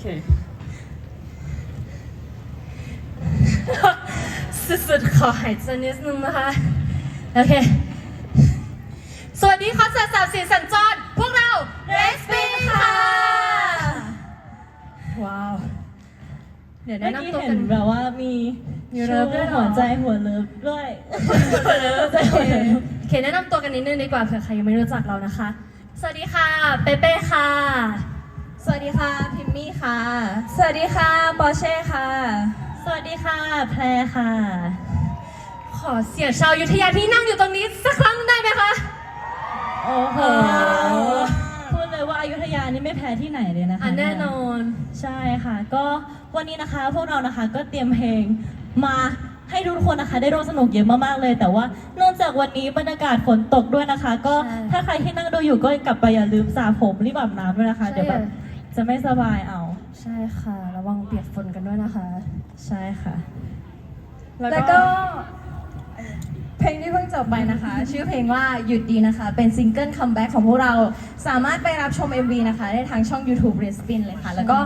เค สุดๆขอหายใจนิดนึงนะคะ โอเค สวัสดีคอนเสิร์ตสามสีสัญจร พวกเราเรสปินค่ะ ว้าว เดี๋ยวเมื่แนะอกี้นำตัวเห็กันนแบบว่ามีมีเลิฟด้วยเหรอหัวใจหัวเลิฟด้วยโอเคโอเคแนะนำตัวกันนิดนึงดีกว่าเผื่อใครยังไม่รู้จักเรานะคะ สวัสดีค่ะ เปเป้ค่ะ สวัสดีค่ะพิมมี่ค่ะ สวัสดีค่ะปอเช่ค่ะ สวัสดีค่ะแพรค่ะ ขอเสียงชาวอยุธยาที่นั่งอยู่ตรงนี้สักครั้งได้ไหมคะ โอ้โหอ๋อพูดเลยว่าอายุทยานี่ไม่แพ้ที่ไหนเลยนะคะอะแน่นอน ใช่ค่ะ ก็วันนี้นะคะพวกเรานะคะก็เตรียมเพลงมาให้ทุกคนนะคะ ได้ร่วมสนุกเยอะมากๆเลย แต่ว่าเนื่องจากวันนี้บรรยากาศฝนตกด้วยนะคะ ก็ใช่ ถ้าใครที่นั่งดูอยู่ก็กลับไปอย่าลืมสระผมรีบอาบน้ำด้วยนะคะใช่เดี๋ยวแบบ จะไม่สบายเอา ใช่ค่ะ ระวังเปียกฝนกันด้วยนะคะ ใช่ค่ะ แล้วก็ เพลงที่เพิ่งจบไปนะคะ ชื่อเพลงว่าหยุดดีนะคะ เป็นซิงเกิลคัมแบ็กของพวกเราสามารถไปรับชม MV นะคะ ได้ทางช่อง YouTube r e s p i n เลยค่ะ แล้วก็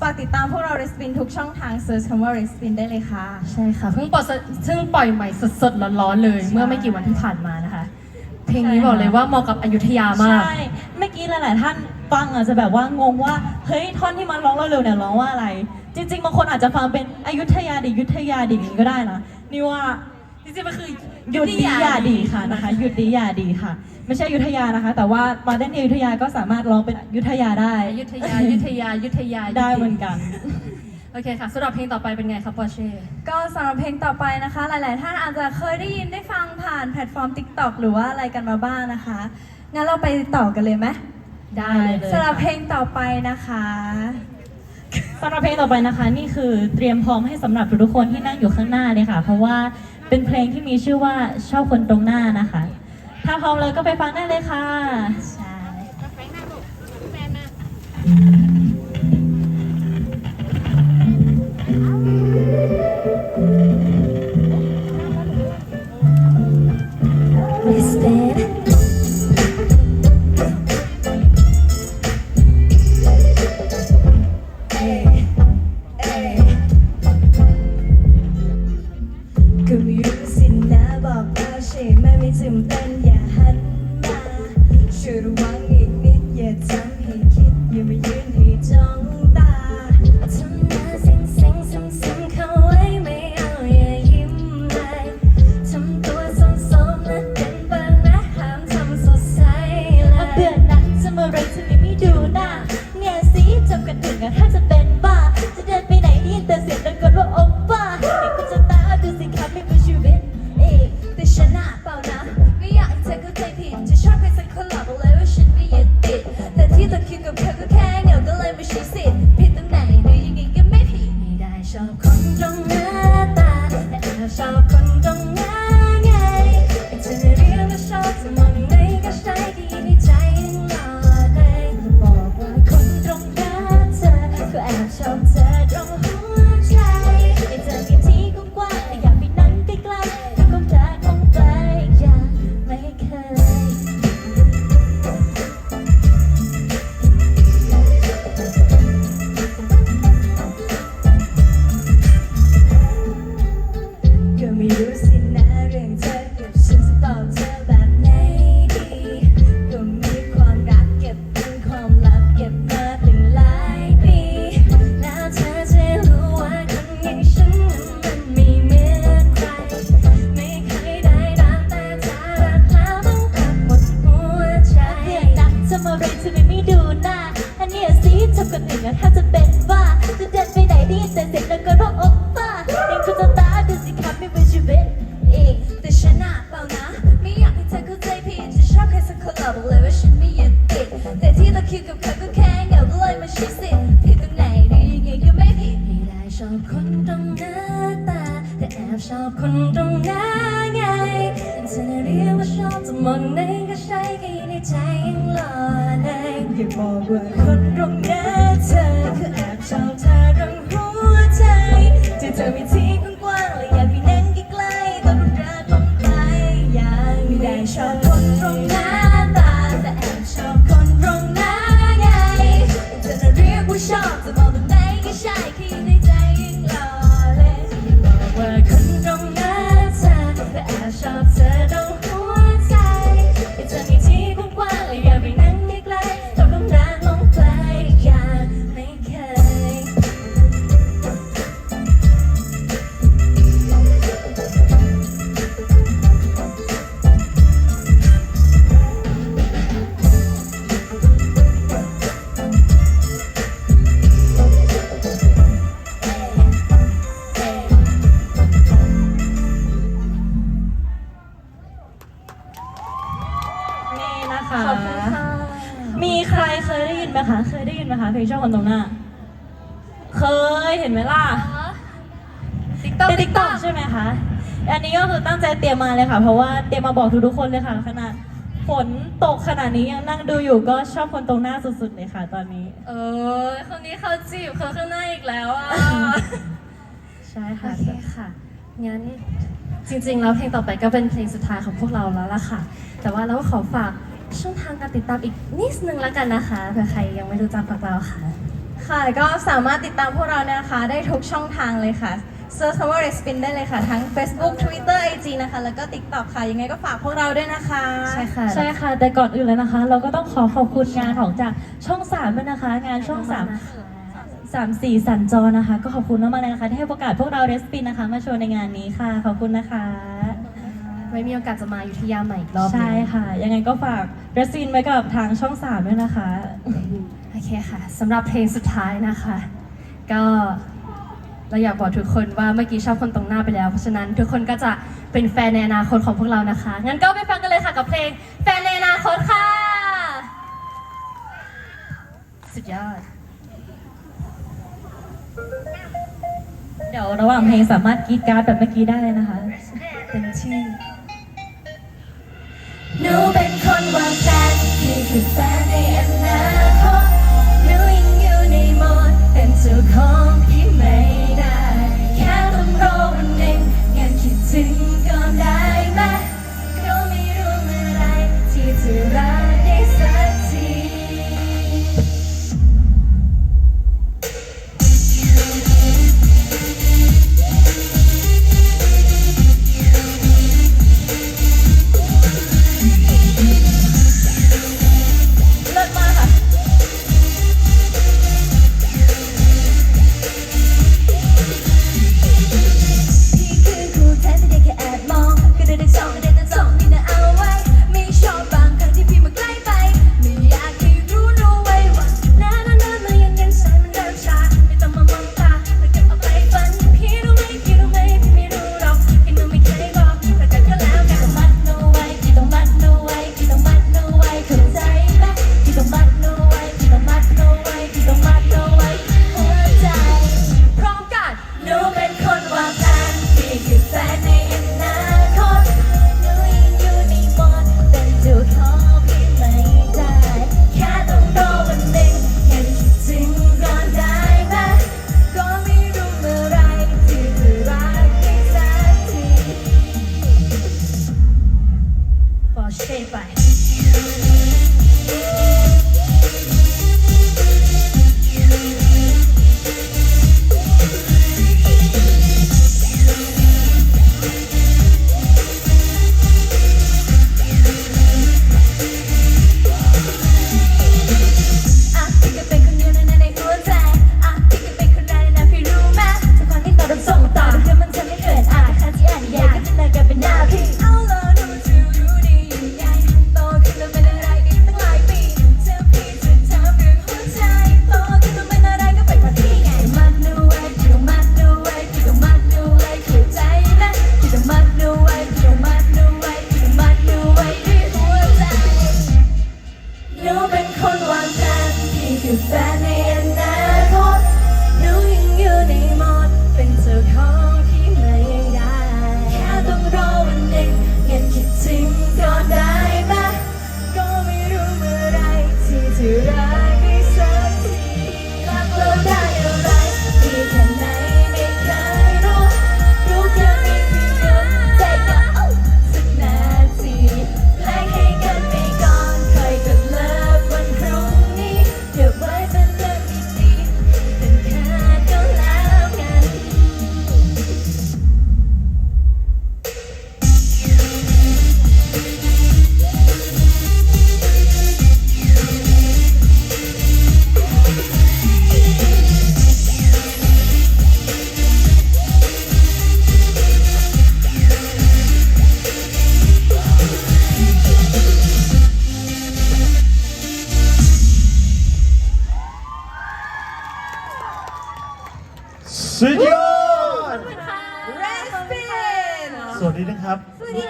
ฝากติดตามพวกเรา r e s p i n ทุกช่องทางเซิร์ชคำว่า r e s p i n ได้เลยค่ะ ใช่ค่ะเพิ่งปล่อยสดซึ่งปล่อยใหม่สดๆร้อนๆเลย เมื่อไม่กี่วันที่ผ่านมานะคะ เพลงนี้ใช่ค่ะบอกเลยว่าเหมาะกับอยุธยามาก ใช่ เมื่อกี้หลายๆท่านฟังอาจจะแบบว่างงว่า เฮ้ยท่อนที่มันร้องเร็วๆเนี่ยร้องว่าอะไร จริง ๆบางคนอาจจะฟังเป็นอยุธยาดิยุธยาดิอย่างนี้ก็ได้นะนี่ว่าจริงๆมันคือหยุดดีอย่าดีค่ะนะคะหยุดดีอย่าดีค่ะ ไม่ใช่อยุธยานะคะ แต่ว่ามาเต้นที่อยุธยาก็สามารถร้องเป็นอยุธยาได้อยุธยาอยุธยาอยุธยาได้เหมือนกันโอเคค่ะสำหรับเพลงต่อไปเป็นไงครับปอเช่ก็สำหรับเพลงต่อไปนะคะ หลาย ๆ ท่านอาจจะเคยได้ยินได้ฟังผ่านแพลตฟอร์ม TikTok หรือว่าอะไรกันมาบ้างนะคะ งั้นเราไปต่อกันเลยไหม ได้เลยสำหรับเพลงต่อไปนะคะสำหรับเพลงต่อไปนะคะ นี่คือเตรียมพร้อมให้สำหรับทุกๆคนที่นั่งอยู่ข้างหน้าเลยค่ะ เพราะว่าเป็นเพลงที่มีชื่อว่าชอบคนตรงหน้านะคะ ถ้าพร้อมแล้วก็ไปฟังได้เลยค่ะใช่ก็ ไหมไม่จำเป็น คนหนึ่งแล้วถ้าจะเป็นว่าจะเดินไปไหนดีแต่เสียงแล้วก็ ชอบคนตรงหน้า เคยเห็นไหมล่ะติ๊กต๊อกเป็นติ๊กต็อกใช่ไหมคะอันนี้ก็คือตั้งใจเตรียมมาเลยค่ะ เพราะว่าเตรียมมาบอกทุกๆคนเลยค่ะ ขนาดฝนตกขนาดนี้ยังนั่งดูอยู่ก็ชอบคนตรงหน้าสุดๆเลยค่ะ ตอนนี้ เออคนนี้เขาจีบเขาข้างหน้าอีกแล้วอะใช่โอค่ะเคค่ะงั้นจริงๆแล้วเพลงต่อไปก็เป็นเพลงสุดท้ายของพวกเราแล้วล่ะค่ะ แต่ว่าเราก็ขอฝาก ช่องทางการติดตามอีกนิดนึงแล้วกันนะคะเผื่อใครยังไม่รู้จักพวกเราค่ะ ค่ะก็สามารถติดตามพวกเราเนี่ยนะคะ ได้ทุกช่องทางเลยค่ะเซิร์ชคำว่า Respin ได้เลยค่ะ ทั้ง Facebook Twitter IG นะคะ แล้วก็ TikTok ค่ะ ยังไงก็ฝากพวกเราด้วยนะคะ ใช่ค่ะ ใช่ค่ะ แต่ก่อนอื่นเลยนะคะ เราก็ต้องขอขอบคุณงานของจากช่องสามด้วยนะคะ งานช่องสามสามสี่สัญจรนะคะ ก็ขอบคุณมากๆเลยนะคะ ที่ให้โอกาสพวกเราเรสปินนะคะ มาโชว์ในงานนี้ค่ะ ขอบคุณนะคะ ไว้มีโอกาสจะมาอยู่ที่ยาใหม่อีกรอบหนึ่งใช่ค่ะ ยังไงก็ฝากเรสปินไว้กับทางช่องสามด้วยนะคะ โอเคค่ะสำหรับเพลงสุดท้ายนะคะ ก็เราอยากบอกทุกคนว่าเมื่อกี้ชอบคนตรงหน้าไปแล้ว เพราะฉะนั้นทุกคนก็จะเป็นแฟนในอนาคตของพวกเรานะคะ งั้นก็ไปฟังกันเลยค่ะกับเพลงแฟนในอนาคตค่ะ สุดยอด เดี๋ยวระหว่างเพลงสามารถกรีดกราร์ดแบบเมื่อกี้ได้เลยนะคะ เต็มที่ หนูเป็นคนวางแผนที่คือแฟนในอ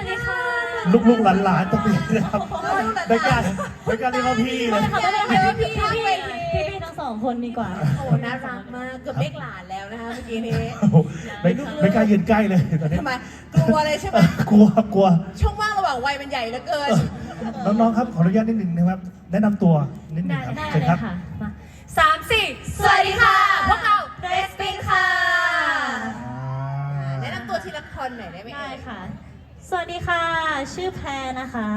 วัสดีค่ะลูกๆหลานๆตรงนี้นะครับในการในการเรียกว่าพี่เลยพี่พี่พี่พี่พี่ทั้งสองคนดีกว่า โอ้น่ารักมากเกือบเรียกหลานแล้วนะคะเมื่อกี้นี้ โอ้โหไม่ไม่กล้ายืนใกล้เลยตอนนี้ทำไมกลัวเลยใช่ไหม กลัวกลัว ช่องว่างระหว่างวัยมันใหญ่เหลือเกิน น้องๆครับขออนุญาตนิดนึงนะครับ แนะนำตัวนิดนึงครับได้เชิญเลครับยค่ะมาสามสี่สวัสดีค่ะ พวกเราเรสปินค่ะ แนะนำตัวทีละคนหน่อยได้ไหมได้เอ่ยค่ะ สวัสดีค่ะ ชื่อแพรนะคะ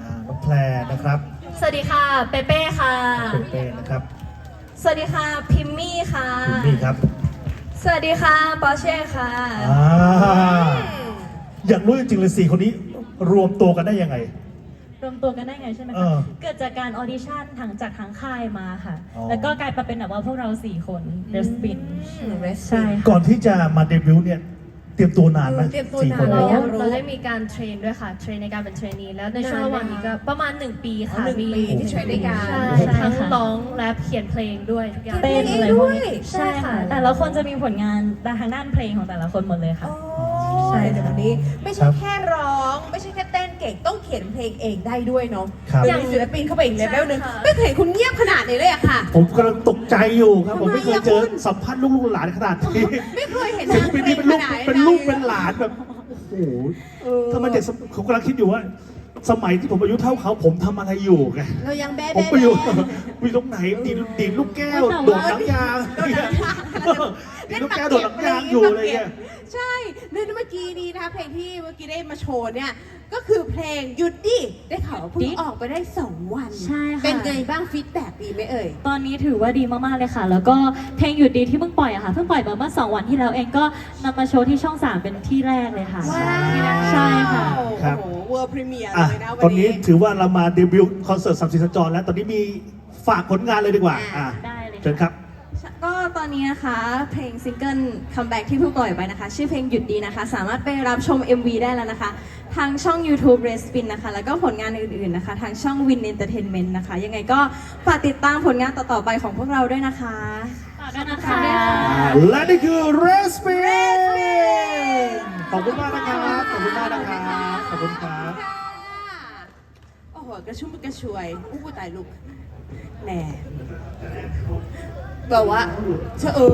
อ่าน้องแพรนะครับสวัสดีค่ะ เปเป้ค่ะเป็นเป้นะครับสวัสดีค่ะ พิมมี่ค่ะ คุณพี่ครับสวัสดีค่ะ ปอเช่ค่ะ อ่าอยากรู้จริงๆเลยสี่คนนี้รวมตัวกันได้ยังไง รวมตัวกันได้ไงใช่ไหมเอคะอเกิดจากการออดิชั่นทางจากทางค่ายมาค่ะ อ๋อ แล้วก็กลายมาเป็นแบบว่าพวกเราสี่คนเดสปิน เรสใช่ค่ะก่อนที่จะมาเดบิวต์เนี่ย เตรียมตัวนานไหมเตรียมตัวสี่นาคนนเราเราอยากรู้เราได้มีการเทรนด้วยค่ะ เทรนในการเป็นเทรนนีแล้วในช่วงระหว่างนี้ก็ประมาณ 1 ปีค่ะหนึ่งปีที่เทรนด้วยกัน ใช่ทั้งร้องแรปเขียนเพลงด้วยทุกอย่าง เต้นอะไรพวกนี้ใช่ใช่ค่ะค่ะ แต่ละคนจะมีผลงานทางด้านเพลงของแต่ละคนหมดเลยค่ะใช่แต่วันนี้ ไม่ใช่แค่ร้อง ไม่ใช่แค่เต้นเก่งต้องเขียนเพลงเองได้ด้วยเนาะครับเป็นศิลปินเข้าไปอีกเลเวลหนึ่งไม่เคยเห็นคุณเงียบขนาดนี้เลยอะค่ะ ผมกำลังตกใจอยู่ครับ ผมไม่เคยทำไมอะเจอคุณสัมภาษณ์ลูกๆหลานขนาดนี้ไม่เคยเห็นศิลปินที่เป็นลูกขนาดเป็นลูกเป็นหลานแบบโอ้โหทำไมเด็กสมผมกำลังคิดอยู่ว่า สมัยที่ผมอายุเท่าเขาผมทำอะไรอยู่ไงเรายังแบ๊ะผมแบ๊ะไปอยู่แบ๊ะอยู่ตรงไหนดีดดีดลูกแก้วแต่ว่าโดดน้ำยาง ดีดลูกแก้วโดดน้ำยางอยู่อะไรเงี้ยใช่เนื่องเมื่อกี้นี้นะคะเพลงที่เมื่อกี้ได้มาโชว์เนี่ย ก็คือเพลงหยุดดิได้ข่าวว่าเพิ่งออกไปได้ 2 วัน ใช่ค่ะ เป็นไงบ้างฟีดแบ็กดีไหมเอ่ย ตอนนี้ถือว่าดีมากๆเลยค่ะ แล้วก็เพลงหยุดดีที่เพิ่งปล่อยอะค่ะ เพิ่งปล่อยมาเมื่อสองวันที่แล้วเองก็นำมาโชว์ที่ช่อง3เป็นที่แรกเลยค่ะใช่ค่ะครับโอ้โหเวอร์พรีเมียร์อะเลยนะตอวันนนี้นี้ ถือว่าเรามาเดบิวต์คอนเสิร์ตสัมสิสัญจรแล้ว ตอนนี้มีฝากผลงานเลยดีกว่าอะได้เลยค่ะ เชิญครับ ก็ตอนนี้นะคะ เพลงซิงเกิลคัมแบ็กที่เพิ่งปล่อยไปนะคะ ชื่อเพลงหยุดดีนะคะ สามารถไปรับชม MV ได้แล้วนะคะ ทางช่อง YouTube r e s p i n นะคะ แล้วก็ผลงานอื่นๆนะคะ ทางช่อง Win Entertainment นะคะ ยังไงก็ฝากติดตามผลงานต่อๆไปของพวกเราด้วยนะคะฝากด้วยนะคะและนี่คือ r e s p i n ขอบคุณมากนะครับขอบคุณมากนะครับขอบคุณครับโอ้โหกระชุ่มกระชวยอู้ตายลูกแหน่ แบบว่าเชอเออ